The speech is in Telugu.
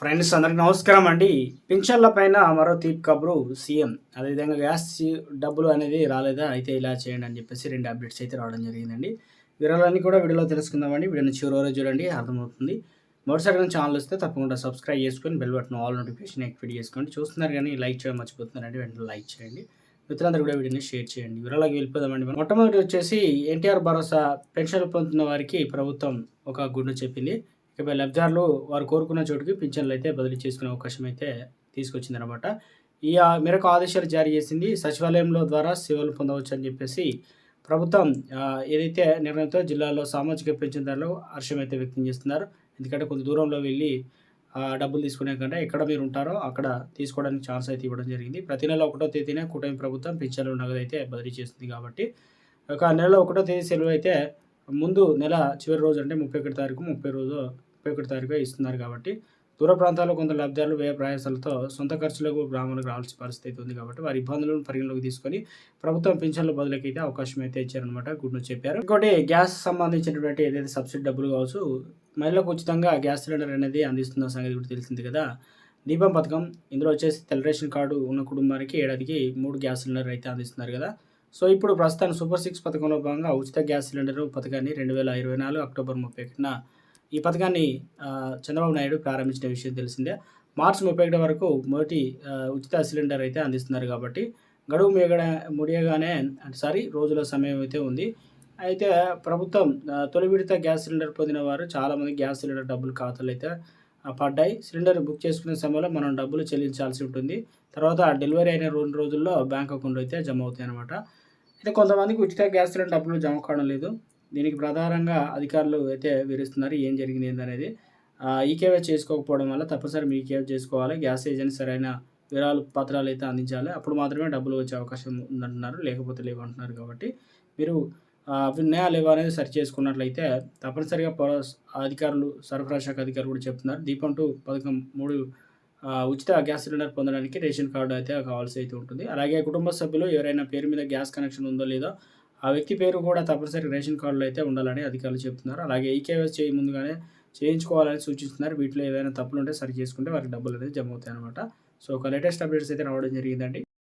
ఫ్రెండ్స్ అందరికి నమస్కారం అండి. పింఛన్ల పైన మరో తీపి కబురు సీఎం. అదేవిధంగా గ్యాస్ డబ్బులు అనేది రాలేదా? అయితే ఇలా చేయండి అని చెప్పేసి రెండు అప్డేట్స్ అయితే రావడం జరిగిందండి. వివరాలన్నీ కూడా వీడియోలో తెలుసుకుందామండి. వీడియోని చివరి వరకు చూడండి అర్థమవుతుంది. మొదటిసారి ఛానల్ వస్తే తప్పకుండా సబ్స్క్రైబ్ చేసుకొని bell button all notification activate చేసుకోండి. చూస్తున్నారు కానీ లైక్ చేయడం మర్చిపోతున్నారండి వెంటనే లైక్ చేయండి. మిత్రులందరూ కూడా వీడియోని షేర్ చేయండి. వివరాలకు వెళ్ళిపోదామండి మనం. మొట్టమొదటి వచ్చేసి ఎన్టీఆర్ భరోసా పెన్షన్లు పొందుతున్న వారికి ప్రభుత్వం ఒక గుండు చెప్పింది. ఇకపై లబ్ధిదారులు వారు కోరుకున్న చోటుకి పింఛన్లు అయితే బదిలీ చేసుకునే అవకాశం అయితే తీసుకొచ్చిందనమాట. ఈ మేరకు ఆదేశాలు జారీ చేసింది సచివాలయంలో ద్వారా సేవలు పొందవచ్చు అని చెప్పేసి ప్రభుత్వం ఏదైతే నిర్ణయంతో జిల్లాలో సామాజిక పెన్షన్దారులు హర్షం అయితే వ్యక్తం చేస్తున్నారు. ఎందుకంటే కొంత దూరంలో వెళ్ళి డబ్బులు తీసుకునే కంటే ఎక్కడ మీరు ఉంటారో అక్కడ తీసుకోవడానికి ఛాన్స్ అయితే ఇవ్వడం జరిగింది. ప్రతి నెల ఒకటో తేదీనే కూటమి ప్రభుత్వం పింఛన్లు నగదు అయితే బదిలీ చేస్తుంది కాబట్టి. ఒక నెలలో ఒకటో తేదీ సెలవు అయితే ముందు నెల చివరి రోజు అంటే ముప్పై ఒకటి తారీఖు ముప్పై రోజు ముప్పై ఒకటి తారీఖు ఇస్తున్నారు కాబట్టి దూర ప్రాంతాల్లో కొంత లబ్ధిదారులు వ్యయ ప్రయాసాలతో సొంత ఖర్చులకు గ్రామాలకు రావాల్సిన పరిస్థితి ఉంది కాబట్టి వారి ఇబ్బందులను పరిగణలోకి తీసుకొని ప్రభుత్వం పింఛన్ల బదులకి అయితే అవకాశం అయితే ఇచ్చారనమాట గుడ్ చెప్పారు. ఇంకోటి గ్యాస్ సంబంధించినటువంటి ఏదైతే సబ్సిడీ డబ్బులు కావచ్చు మహిళలకు ఉచితంగా గ్యాస్ సిలిండర్ అనేది అందిస్తున్న సంగతి కూడా తెలిసింది కదా. దీపం పథకం ఇందులో వచ్చేసి తెల్ల రేషన్ కార్డు ఉన్న కుటుంబానికి ఏడాదికి మూడు గ్యాస్ సిలిండర్ అయితే అందిస్తున్నారు కదా. సో ఇప్పుడు ప్రస్తుతం సూపర్ సిక్స్ పథకంలో భాగంగా ఉచిత గ్యాస్ సిలిండర్ పథకాన్ని రెండు వేల ఇరవై నాలుగు అక్టోబర్ ముప్పై ఒకటిన ఈ పథకాన్ని చంద్రబాబు నాయుడు ప్రారంభించిన విషయం తెలిసిందే. మార్చి ముప్పై ఒకటి వరకు మొదటి ఉచిత సిలిండర్ అయితే అందిస్తున్నారు కాబట్టి గడువు మిగడ ముడియగానే అంటే సారీ రోజుల సమయం అయితే ఉంది. అయితే ప్రభుత్వం తొలి విడత గ్యాస్ సిలిండర్ పొందిన వారు చాలామంది గ్యాస్ సిలిండర్ డబ్బులు ఖాతాలు అయితే పడ్డాయి. సిలిండర్ బుక్ చేసుకునే సమయంలో మనం డబ్బులు చెల్లించాల్సి ఉంటుంది. తర్వాత డెలివరీ అయిన రెండు రోజుల్లో బ్యాంక్ అకౌంట్ అయితే జమ అవుతాయి అనమాట అయితే కొంతమందికి ఉచిత గ్యాస్ సిలిండర్ డబ్బులు జమ కావడం లేదు. దీనికి ప్రధానంగా అధికారులు అయితే వివరిస్తున్నారు ఏం జరిగింది ఏందనేది. ఈకేవై చేసుకోకపోవడం వల్ల తప్పనిసరి మీ ఈకేవై చేసుకోవాలి. గ్యాస్ ఏజెన్సీ సరైన వివరాలు పత్రాలు అయితే అందించాలి. అప్పుడు మాత్రమే డబ్బులు వచ్చే అవకాశం ఉందంటున్నారు. లేకపోతే లేవు అంటున్నారు కాబట్టి మీరు ఆ, ఉన్నాయా లేవా అనేది సరి చేసుకున్నట్లయితే తప్పనిసరిగా పౌర అధికారులు సరఫరా శాఖ అధికారులు కూడా చెప్తున్నారు. దీపం టూ పథకం మూడు ఉచిత గ్యాస్ సిలిండర్ పొందడానికి రేషన్ కార్డు అయితే కావాల్సి అయితే ఉంటుంది. అలాగే కుటుంబ సభ్యులు ఎవరైనా పేరు మీద గ్యాస్ కనెక్షన్ ఉందో లేదో ఆ వ్యక్తి పేరు కూడా తప్పనిసరి రేషన్ కార్డులో అయితే ఉండాలని అధికారులు చెప్తున్నారు. అలాగే ఈకేవైస్ చేయ ముందుగానే చేయించుకోవాలని సూచిస్తున్నారు. వీటిలో ఏదైనా తప్పులు ఉంటే సరి చేసుకుంటే వారికి డబ్బులు అనేది జమ అవుతాయి అనమాట సో ఒక లేటెస్ట్ అప్డేట్స్ అయితే రావడం జరిగిందండి.